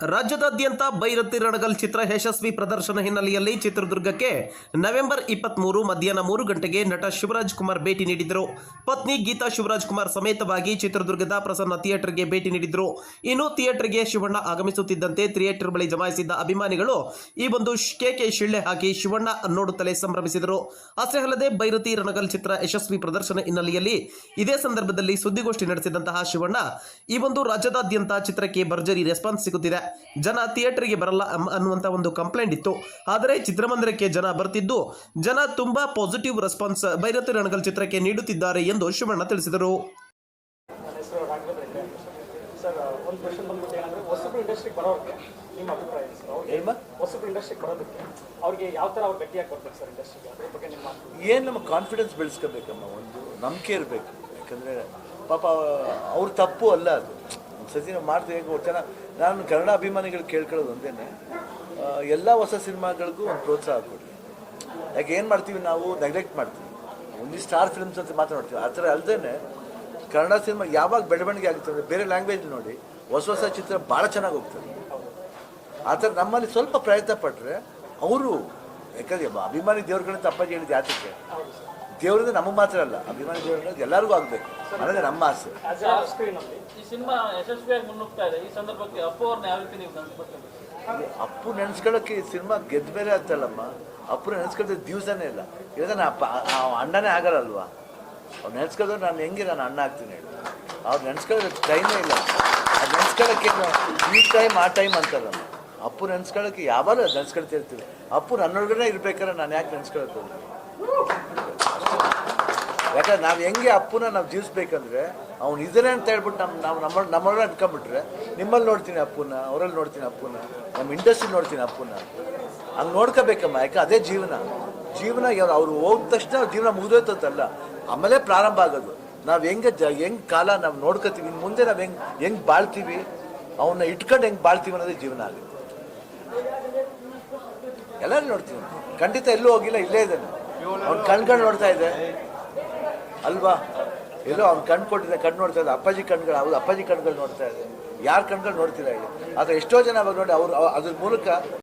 ರಾಜ್ಯದಾದ್ಯಂತ ಬೈರತಿ ರಣಗಲ್ ಚಿತ್ರ ಯಶಸ್ವಿ ಪ್ರದರ್ಶನ ಹಿನ್ನೆಲೆಯಲ್ಲಿ ಚಿತ್ರದುರ್ಗಕ್ಕೆ ನವೆಂಬರ್ ಇಪ್ಪತ್ಮೂರು ಮಧ್ಯಾಹ್ನ ಮೂರು ಗಂಟೆಗೆ ನಟ ಶಿವರಾಜ್ ಕುಮಾರ್ ಭೇಟಿ ನೀಡಿದರು. ಪತ್ನಿ ಗೀತಾ ಶಿವರಾಜ್ ಕುಮಾರ್ ಸಮೇತವಾಗಿ ಚಿತ್ರದುರ್ಗದ ಪ್ರಸನ್ನ ಥಿಯೇಟರ್ಗೆ ಭೇಟಿ ನೀಡಿದರು. ಇನ್ನು ಥಿಯೇಟರ್ಗೆ ಶಿವಣ್ಣ ಆಗಮಿಸುತ್ತಿದ್ದಂತೆ ಥಿಯೇಟರ್ ಬಳಿ ಜಮಾಯಿಸಿದ್ದ ಅಭಿಮಾನಿಗಳು ಈ ಒಂದು ಕೇಕೆ ಶಿಳ್ಳೆ ಹಾಕಿ ಶಿವಣ್ಣ ನೋಡುತ್ತಲೇ ಸಂಭ್ರಮಿಸಿದರು. ಅಷ್ಟೇ ಅಲ್ಲದೆ ಬೈರತಿ ರಣಗಲ್ ಚಿತ್ರ ಯಶಸ್ವಿ ಪ್ರದರ್ಶನ ಹಿನ್ನೆಲೆಯಲ್ಲಿ ಇದೇ ಸಂದರ್ಭದಲ್ಲಿ ಸುದ್ದಿಗೋಷ್ಠಿ ನಡೆಸಿದಂತಹ ಶಿವಣ್ಣ, ಈ ಒಂದು ರಾಜ್ಯದಾದ್ಯಂತ ಚಿತ್ರಕ್ಕೆ ಭರ್ಜರಿ ರೆಸ್ಪಾನ್ಸ್ ಸಿಗುತ್ತಿದೆ. ಜನ ಥಿಯೇಟರ್ಗೆ ಬರಲ್ಲ ಅನ್ನುವಂಥ ಒಂದು ಕಂಪ್ಲೇಂಟ್ ಇತ್ತು. ಆದರೆ ಚಿತ್ರಮಂದಿರಕ್ಕೆ ಜನ ಬರ್ತಿದ್ದು. ಜನ ತುಂಬ ಪಾಸಿಟಿವ್ ರೆಸ್ಪಾನ್ಸ್ ಭೈರತಿ ರಣಗಲ್ ಚಿತ್ರಕ್ಕೆ ನೀಡುತ್ತಿದ್ದಾರೆ ಎಂದು ಶಿವಣ್ಣ ತಿಳಿಸಿದರು. ನಿಮ್ಮ ಅಭಿಪ್ರಾಯ ಏನು ಸರ್? ಅವ್ರಿಗೆ ಹೊಸಬ್ರು ಇಂಡಸ್ಟ್ರಿಗೆ ಬರೋದಕ್ಕೆ ಅವ್ರಿಗೆ ಯಾವ ಥರ ಅವ್ರು ಗಟ್ಟಿಯಾಗಿ ಬರ್ಬೇಕು ಸರ್ ಇಂಡಸ್ಟ್ರಿಗೆ ಅದ್ರ ಬಗ್ಗೆ ನಿಮ್ಮ ಏನು ನಮ್ಮ ಕಾನ್ಫಿಡೆನ್ಸ್ ಬೆಳೆಸ್ಕೋಬೇಕಮ್ಮ? ಒಂದು ನಂಬಿಕೆ ಇರಬೇಕು. ಯಾಕಂದರೆ ಪಾಪ ಅವ್ರ ತಪ್ಪು ಅಲ್ಲ ಅದು. ಸತಿ ನಾವು ಮಾಡ್ತೀವಿ ಹೇಗೆ ಚೆನ್ನಾಗಿ ನಾನು ಕನ್ನಡ ಅಭಿಮಾನಿಗಳು ಕೇಳ್ಕೊಳ್ಳೋದು ಒಂದೇನೆ ಎಲ್ಲ ಹೊಸ ಸಿನಿಮಾಗಳಿಗೂ ಒಂದು ಪ್ರೋತ್ಸಾಹ ಕೊಡಿ ಯಾಕೆ ಏನು ಮಾಡ್ತೀವಿ ನಾವು? ನೆಗ್ಲೆಕ್ಟ್ ಮಾಡ್ತೀವಿ. ಒಂದು ಸ್ಟಾರ್ ಫಿಲ್ಮ್ಸ್ ಅಂತ ಮಾತನಾಡ್ತೀವಿ ಆ ಥರ ಅಲ್ಲದೇ ಕನ್ನಡ ಸಿನಿಮಾ ಯಾವಾಗ ಬೆಳವಣಿಗೆ ಆಗುತ್ತೆ ಅಂದರೆ ಬೇರೆ ಲ್ಯಾಂಗ್ವೇಜ್ ನೋಡಿ ಹೊಸ ಹೊಸ ಚಿತ್ರ ಭಾಳ ಚೆನ್ನಾಗಿ ಹೋಗ್ತದೆ. ಆ ಥರ ನಮ್ಮಲ್ಲಿ ಸ್ವಲ್ಪ ಪ್ರಯತ್ನ ಪಟ್ಟರೆ ಅವರು ಯಾಕಂದ್ರೆ ಅಭಿಮಾನಿ ದೇವ್ರುಗಳನ್ನ ತಪ್ಪಾಗಿ ಹೇಳಿದ ಯಾತಕ್ಕೆ? ದೇವರಿಂದ ನಮಗೆ ಮಾತ್ರ ಅಲ್ಲ ಅಭಿಮಾನಿ ದೇವರಿಂದ ಎಲ್ಲರಿಗೂ ಆಗಬೇಕು. ಅನ್ನೋದೇ ನಮ್ಮ ಆಸೆ. ಈ ಸಿನಿಮಾ ಯಶಸ್ವಿಯಾಗಿ ಮುನ್ನುಗ್ತಾ ಇದೆ. ಈ ಸಂದರ್ಭಕ್ಕೆ ಅಪ್ಪು ಅವ್ರನ್ನ ಯಾವ ರೀತಿ ನೀವು ನೆನ್ಸ್ಕೊಳ್ತೀರಿ? ಅಪ್ಪು ನೆನೆಸ್ಕೊಳ್ಳೋಕೆ ಈ ಸಿನಿಮಾ ಗೆದ್ದ ಮೇಲೆ ಆಗ್ತಲ್ಲಮ್ಮ? ಅಪ್ಪು ನೆನೆಸ್ಕೊಳ್ತಿದ್ದ ದಿವಸನೇ ಇಲ್ಲ. ಇಲ್ಲ ನಾನು ಅಪ್ಪ ಆ ಅಣ್ಣನೇ ಆಗಲ್ಲಲ್ವಾ ಅವ್ನು ಅವ್ರು ನೆನೆಸ್ಕೊಳ್ಳೋದು ನಾನು ಹೆಂಗೆ ನಾನು ಅಣ್ಣ ಆಗ್ತೀನಿ ಹೇಳಿ. ಅವ್ರು ನೆನೆಸ್ಕೊಳ್ಳೋದು ಟೈಮೇ ಇಲ್ಲ. ಅದು ನೆನೆಸ್ಕೊಳ್ಳೋಕೆ ಈ ಟೈಮ್ ಆ ಟೈಮ್ ಅಂತಾರಲ್ಲ. ಅಪ್ಪು ನೆನೆಸ್ಕೊಳ್ಳೋಕೆ ಯಾವಾಗಲೂ ಅದು ನೆನೆಸ್ಕೊಳ್ತಾ ಇರ್ತೀವಿ. ಅಪ್ಪು ನನ್ನೊಳಗಡೆ ಇರ್ಬೇಕಾದ್ರೆ ನಾನು ಯಾಕೆ ನೆನೆಸ್ಕೊಳ್ತೀನಿ? ಯಾಕಂದ್ರೆ ನಾವು ಹೆಂಗೆ ಅಪ್ಪನ ನಾವು ಜೀವಿಸ್ಬೇಕಂದ್ರೆ, ಅವ್ನು ಇದ್ದಾನೆ ಅಂತ ಹೇಳ್ಬಿಟ್ಟು ನಮ್ಮ ನಾವು ನಮ್ಮ ನಮ್ಮವ್ರನ್ನ ಅನ್ಕೊಂಡ್ಬಿಟ್ರೆ ನಿಮ್ಮಲ್ಲಿ ನೋಡ್ತೀನಿ ಅಪ್ಪನ ಅವರಲ್ಲಿ ನೋಡ್ತೀನಿ ಅಪ್ಪನ ನಮ್ಮ ಇಂಡಸ್ಟ್ರಿ ನೋಡ್ತೀನಿ ಅಪ್ಪನ. ಹಂಗೆ ನೋಡ್ಕೋಬೇಕಮ್ಮ ಯಾಕೆ ಅದೇ ಜೀವನ. ಜೀವನ ಅವ್ರು ಹೋದ ತಕ್ಷಣ ಜೀವನ ಮುಗಿದೋಯ್ತಂತಲ್ಲ, ಆಮೇಲೆ ಪ್ರಾರಂಭ ಆಗೋದು. ನಾವು ಹೆಂಗೆ ಜ ಹೆಂಗೆ ಕಾಲ ನಾವು ನೋಡ್ಕೋತೀವಿ ಇನ್ನು ಮುಂದೆ ನಾವು ಹೆಂಗೆ ಹೆಂಗೆ ಬಾಳ್ತೀವಿ ಅವನ್ನ ಇಟ್ಕೊಂಡು ಹೆಂಗೆ ಬಾಳ್ತೀವಿ ಅನ್ನೋದೇ ಜೀವನ ಆಗುತ್ತೆ. ಎಲ್ಲರೂ ನೋಡ್ತೀವಿ. ಖಂಡಿತ ಎಲ್ಲೂ ಹೋಗಿಲ್ಲ, ಇಲ್ಲೇ ಇದ್ದಾನೆ. ಅವ್ನು ಕಣ್ಕಂಡು ನೋಡ್ತಾ ಇದೆ. ಅಲ್ವಾ? ಎಲ್ಲೋ ಅವ್ನು ಕಣ್ಣು ಕೊಟ್ಟಿದೆ, ಕಣ್ಣು ನೋಡ್ತಾ ಇದ್ದಾರೆ ಅಪ್ಪಾಜಿ ಕಣ್ಗಳು, ಹೌದು, ಅಪ್ಪಾಜಿ ಕಣ್ಗಳು ನೋಡ್ತಾ ಇದೆ ಯಾರ ಕಣ್ಗಳು ನೋಡ್ತೀರಾ ಇಲ್ಲಿ ಆದರೆ ಎಷ್ಟೋ ಜನ ಅವಾಗ ನೋಡಿ ಅವ್ರು ಅದ್ರ ಮೂಲಕ